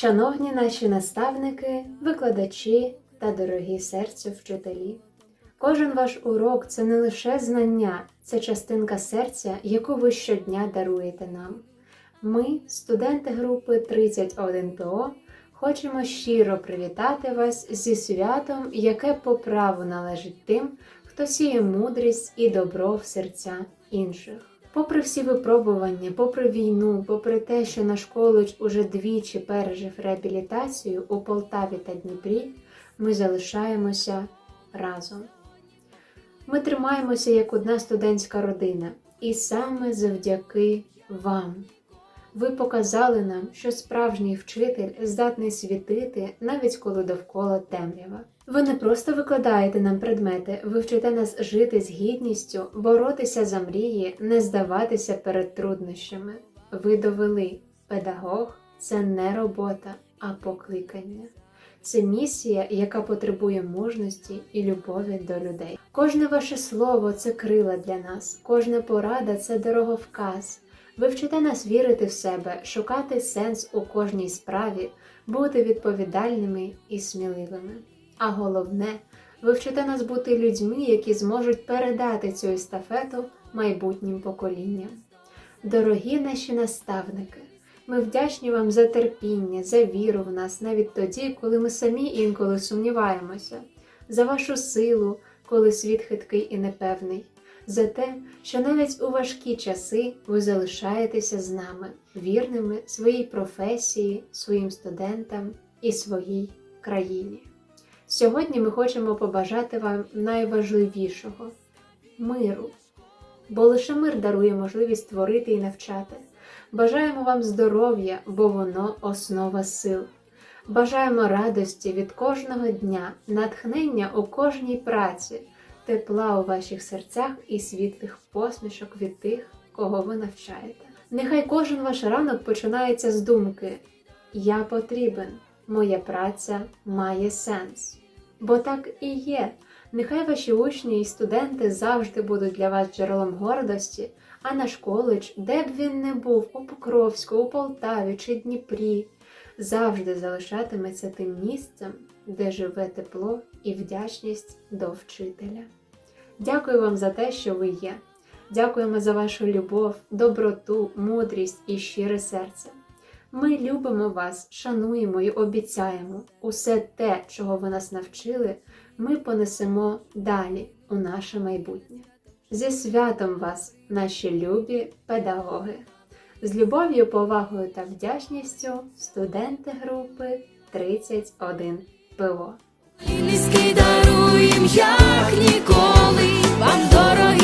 Шановні наші наставники, викладачі та дорогі серцю вчителі. Кожен ваш урок це не лише знання, це частинка серця, яку ви щодня даруєте нам. Ми, студенти групи 31 ПО, хочемо щиро привітати вас зі святом, яке по праву належить тим, хто сіє мудрість і добро в серця інших. Попри всі випробування, попри війну, попри те, що наш коледж уже двічі пережив реабілітацію у Полтаві та Дніпрі, ми залишаємося разом. Ми тримаємося як одна студентська родина, і саме завдяки вам. Ви показали нам, що справжній вчитель здатний світити, навіть коли довкола темрява. Ви не просто викладаєте нам предмети, ви вчите нас жити з гідністю, боротися за мрії, не здаватися перед труднощами. Ви довели, педагог це не робота, а покликання. Це місія, яка потребує мужності і любові до людей. Кожне ваше слово це крила для нас, кожна порада це дороговказ. Ви вчите нас вірити в себе, шукати сенс у кожній справі, бути відповідальними і сміливими. А головне, ви вчите нас бути людьми, які зможуть передати цю естафету майбутнім поколінням. Дорогі наші наставники, ми вдячні вам за терпіння, за віру в нас навіть тоді, коли ми самі інколи сумніваємося, за вашу силу, коли світ хиткий і непевний, за те, що навіть у важкі часи ви залишаєтеся з нами, вірними своїй професії, своїм студентам і своїй країні. Сьогодні ми хочемо побажати вам найважливішого миру, бо лише мир дарує можливість творити і навчати. Бажаємо вам здоров'я, бо воно основа сил. Бажаємо радості від кожного дня, натхнення у кожній праці, тепла у ваших серцях і світлих посмішок від тих, кого ви навчаєте. Нехай кожен ваш ранок починається з думки Я потрібен, моя праця має сенс. Бо так і є. Нехай ваші учні і студенти завжди будуть для вас джерелом гордості, а наш коледж, де б він не був, у Покровську, у Полтаві чи Дніпрі, завжди залишатиметься тим місцем, де живе тепло і вдячність до вчителя. Дякую вам за те, що ви є. Дякуємо за вашу любов, доброту, мудрість і щире серце. Ми любимо вас, шануємо і обіцяємо усе те, чого ви нас навчили, ми понесемо далі у наше майбутнє. Зі святом вас, наші любі педагоги! З любов'ю, повагою та вдячністю студенти групи 31 ПО. Ліски даруєм, як ніколи, вам дорогі